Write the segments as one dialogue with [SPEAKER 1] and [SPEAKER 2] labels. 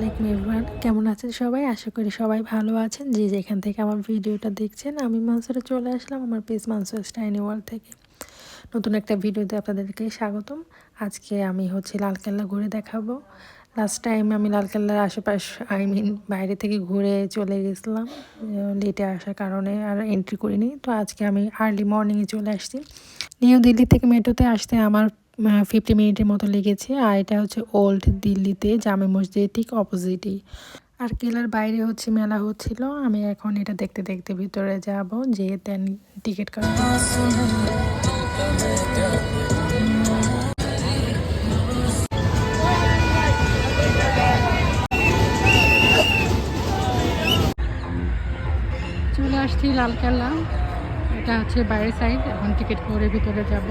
[SPEAKER 1] আলাইকুম এভরিওয়ান, কেমন আছেন সবাই? আশা করি সবাই ভালো আছেন। যে যেখান থেকে আমার ভিডিওটা দেখছেন, আমি মানসুরে চলে আসলাম আমার পেজ মানসুর স্টাইনি ওয়ার্ল্ড থেকে। নতুন একটা ভিডিওতে আপনাদেরকে স্বাগতম। আজকে আমি হচ্ছে লালকেল্লা ঘুরে দেখাবো। লাস্ট টাইম আমি লালকেল্লার আশেপাশ আই মিন বাইরে থেকে ঘুরে চলে গেছিলাম। লেটে আসার কারণে আর এন্ট্রি করিনি। তো আজকে আমি আর্লি মর্নিংয়ে চলে আসছি। নিউ দিল্লি থেকে মেট্রোতে আসতে আমার ফিফটি মিনিটের মতো লেগেছে। আর এটা হচ্ছে ওল্ড দিল্লিতে জামে মসজিদ ঠিক অপোজিটেই আর কেলার বাইরে হচ্ছে মেলা হচ্ছিল। আমি এখন এটা দেখতে দেখতে ভিতরে যাব যে দেন টিকিট কাটবো। চলে আসছি লালকেল্লা। এটা হচ্ছে বাইরের সাইড এখন টিকিট করে ভিতরে যাব।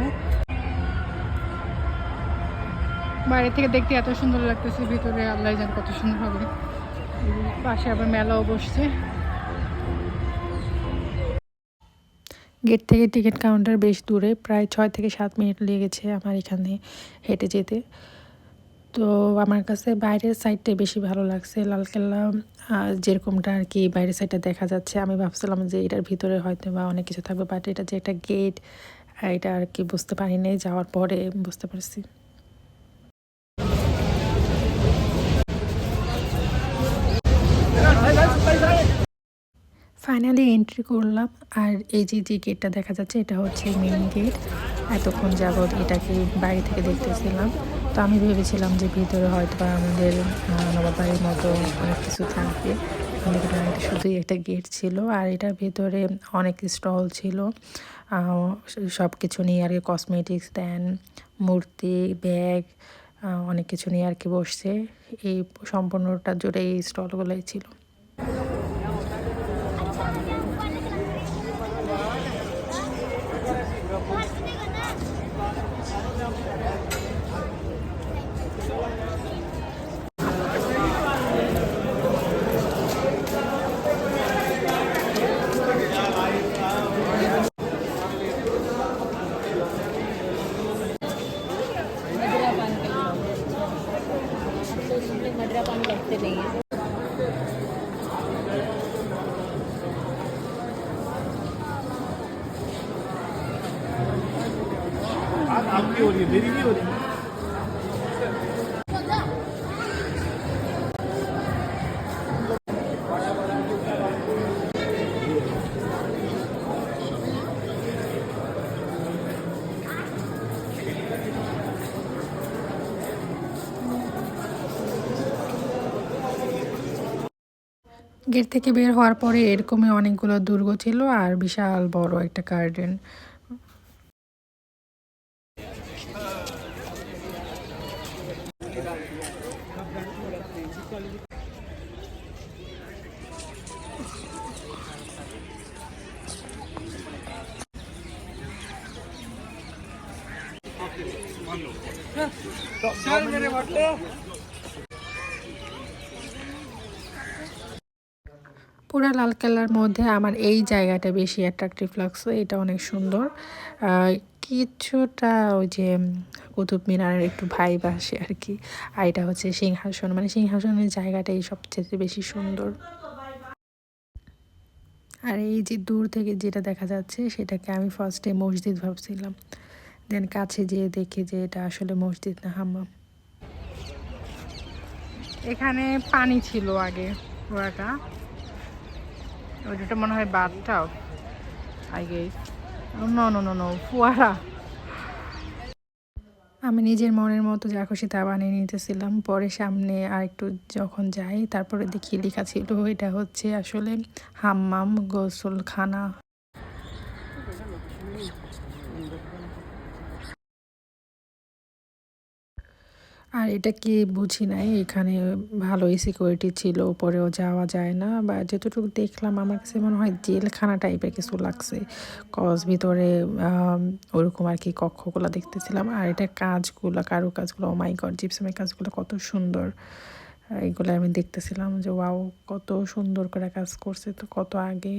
[SPEAKER 1] বাইরে থেকে দেখতে এত সুন্দর লাগতেছে, ভিতরে আল্লাহ জান কত সুন্দর হবে। পাশে আবার মেলাও বসছে। গেট থেকে টিকিট কাউন্টার বেশ দূরে, প্রায় ছয় থেকে সাত মিনিট লেগেছে আমার এখানে হেঁটে যেতে। তো আমার কাছে বাইরের সাইডটাই বেশি ভালো লাগছে, লালকেল্লা যেরকমটা আর কি বাইরের সাইডটা দেখা যাচ্ছে। আমি ভাবছিলাম যে এটার ভিতরে হয়তো বা অনেক কিছু থাকবে বাট এটা যে একটা গেট এটা আর কি বুঝতে পারিনি। যাওয়ার পরে বুঝতে পারছি। ফাইনালি এন্ট্রি করলাম। আর এই যে যে গেটটা দেখা যাচ্ছে, এটা হচ্ছে মেন গেট এতক্ষণ যাবৎ এটাকে বাইরে থেকে দেখতেছিলাম। তো আমি ভেবেছিলাম যে ভিতরে হয়তো আমাদের নবাবাড়ির মতো অনেক কিছু থাকবে। এটা শুধুই একটা গেট ছিল। আর এটার ভেতরে অনেক স্টল ছিল। সব কিছু নিয়ে আর কি কসমেটিক্স দেন মূর্তি ব্যাগ অনেক কিছু নিয়ে আর কি বসছে। এই সম্পূর্ণটা জুড়ে এই স্টলগুলোই ছিল।
[SPEAKER 2] आपकी हो रही है मेरी नहीं हो रही
[SPEAKER 1] গেট থেকে বের হওয়ার পরে এরকমই অনেকগুলো দুর্গ ছিল আর বিশাল বড় একটা গার্ডেন পুরা লাল কালার মধ্যে আমার এই জায়গাটা বেশি অ্যাট্রাকটিভ লাগছে, এটা অনেক সুন্দর। কিছুটা ওই যে কুতুব মিনারের একটু ভাইব আসে আর কি। আর এটা হচ্ছে সিংহাসন মানে সিংহাসনের জায়গাটাই সবচেয়ে বেশি সুন্দর। আর এই যে দূর থেকে যেটা দেখা যাচ্ছে, সেটাকে আমি ফার্স্টে মসজিদ ভাবছিলাম। দেন কাছে যেয়ে দেখি যে এটা আসলে মসজিদ না হাম্মাম। এখানে পানি ছিল আগে পুরাটা ওইটা মনে হয় বাদটাও I guess no no no no ফুয়ারা। আমি নিজের মনের মতো যা খুশি তা বানিয়ে নিতেছিলাম। পরে সামনে আর একটু যখন যাই তারপরে দেখি লেখা ছিল এটা হচ্ছে আসলে হাম্মাম গোসলখানা। আর এটা কি বুঝি নাই, এখানে ভালোই সিকিউরিটি ছিল উপরেও যাওয়া যায় না। বা যতটুকু দেখলাম, আমার কাছে মনে হয় জেলখানা টাইপের কিছু লাগছে। কজ ভিতরে ওরকম আর কি কক্ষগুলো দেখতেছিলাম। আর এটা কাজগুলো কারু কাজগুলো মাই গড জিপসামের কাজগুলো কত সুন্দর। এগুলো আমি দেখতেছিলাম যে ওয়াও কত সুন্দর করে কাজ করছে, তো কত আগে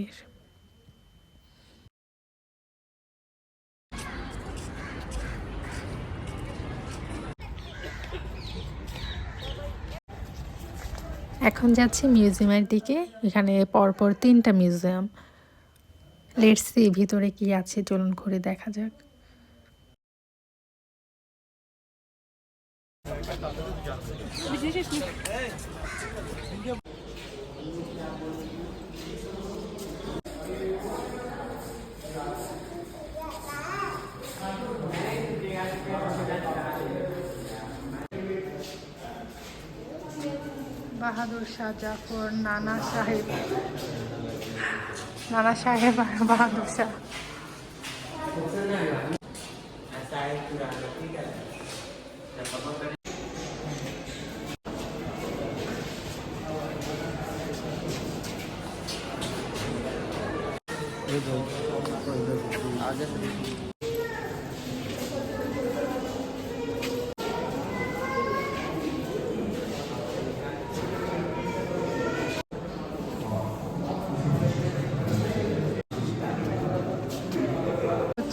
[SPEAKER 1] এখন যাচ্ছি মিউজিয়ামের দিকে। এখানে পরপর তিনটা মিউজিয়াম। লেটসি ভিতরে কি আছে, চলুন ঘুরে দেখা যাক। বাহাদুর শাহ জাফর নানা সাহেব নানা সাহেব বাহাদুর শাহ।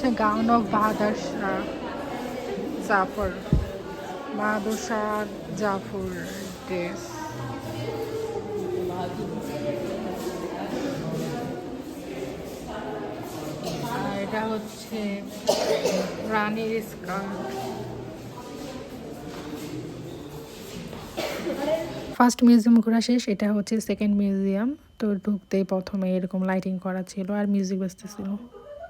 [SPEAKER 1] হচ্ছে gown of Bahadur Shah Zafar dress আর এটা হচ্ছে রানীর স্কার্ট ফার্স্ট মিউজিয়াম ঘোরা শেষ, এটা হচ্ছে সেকেন্ড মিউজিয়াম তো ঢুকতেই প্রথমে এরকম লাইটিং করা ছিল আর মিউজিক বাজতেছিল।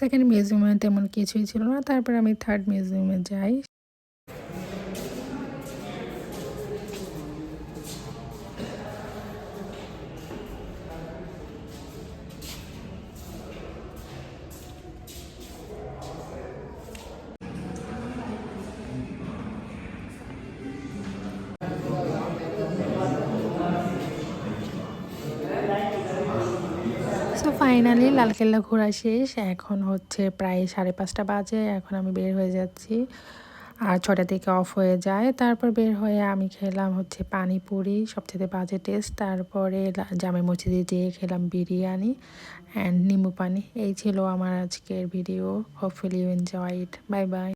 [SPEAKER 1] সেকেন্ড মিউজিয়ামে তেমন কিছুই ছিল না। তারপর আমি থার্ড মিউজিয়ামে যাই। ফাইনালি লালকেল্লা ঘোরা শেষ। এখন হচ্ছে প্রায় সাড়ে পাঁচটা বাজে, এখন আমি বের হয়ে যাচ্ছি। আর ছটা থেকে অফ হয়ে যায়। তারপর বের হয়ে আমি খেলাম হচ্ছে পানিপুরি, সবচেয়ে বাজে টেস্ট। তারপরে জামে মসজিদে যেয়ে খেলাম বিরিয়ানি অ্যান্ড নিম্বু পানি এই ছিল আমার আজকের video hopefully you enjoy it bye bye